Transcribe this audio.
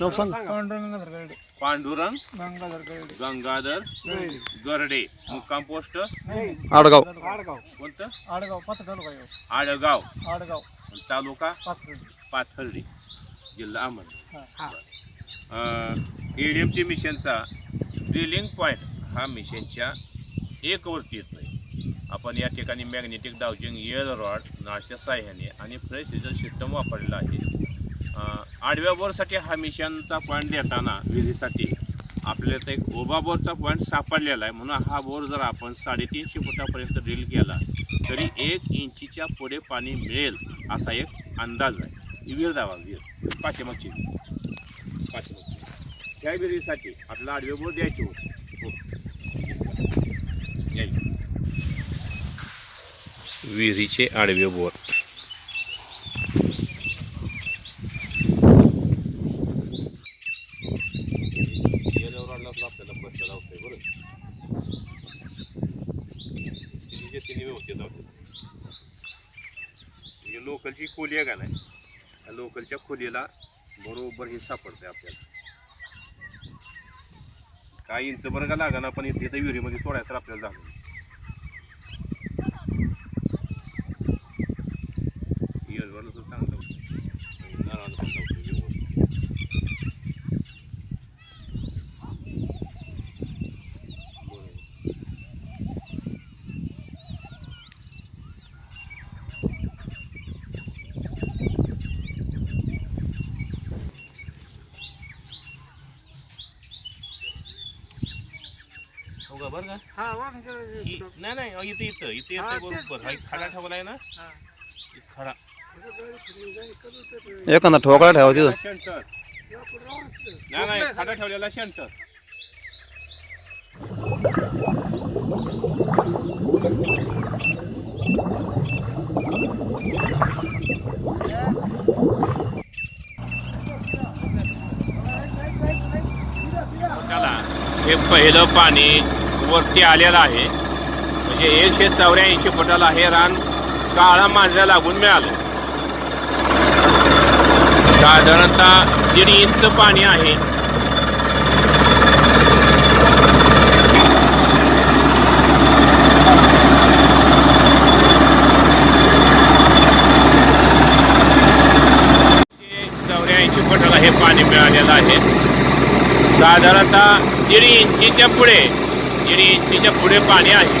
नाव सांग. पांडुरंग गंगाधर गरडे मुक्काम पोस्ट आडगाव. आडगाव. कोणतं? आडगाव पाच तालुका येऊ. आडगाव. आडगाव. तालुका? पाथर्डी जिल्हा अहमदनगर हा. एडीएमटी मिशनचा ड्रिलिंग पॉईंट हा मिशनच्या एक वरती येतोय. आपण या ठिकाणी मॅग्नेटिक डाउजिंग एअर रॉड नाळच्या साह्याने आणि फ्रेश रिझल्ट सिस्टम वापरलेला आहे. आडव्या बोरसाठी हा मिशनचा पॉईंट देताना विहिरीसाठी आपल्याला तर एक ओबा बोरचा पॉईंट सापडलेला आहे. म्हणून हा बोर जर आपण साडेतीनशे फुटापर्यंत ड्रिल केला तरी एक इंचीच्या पुढे पाणी मिळेल असा एक अंदाज आहे. विहीर दावा विहीर. पाठीमागची. विहीर. पाठीमागची. त्या विहिरीसाठी आपल्याला आडवे बोर द्यायचे होते. हो. विहिरीचे आडवे बोर. आपल्याला बसला लावतोय बरं तिने तिन्ही व्यवस्थित म्हणजे लोकलची खोली आहे का नाही? त्या लोकलच्या खोलीला बरोबर हे सापडते आपल्याला. काय इंच बरं का लागा ना पण इथे इथं विहिरीमध्ये सोडायचं तर आपल्याला झालं दिवसभर तर चांगलं होतं नारळाला पण लावतो व्यवस्थित. बरोबर. हो का बरं का? हा नाही नाही अहो, इथं इथं इथं हा, तेच, बरोबर हा तेच. खडा ठेवलाय ना? हा. इथं खडा. एखादा ठोकळा ठेवा तिथं. नाही नाही खडा ठेवलेला त्याला हे पहिलं पाणी. वरती आलेला आहे. म्हणजे एकशे चौऱ्याऐंशी फुटाला हे रान काळा मांजऱ्या लागून मिळालं. साधारणतः दीड इंच पाणी आहे. चौऱ्याऐंशी फुटाला हे पाणी मिळालेलं आहे. साधारणतः दीड इंचीच्या पुढे आणि तिच्या पुढे पाणी आहे.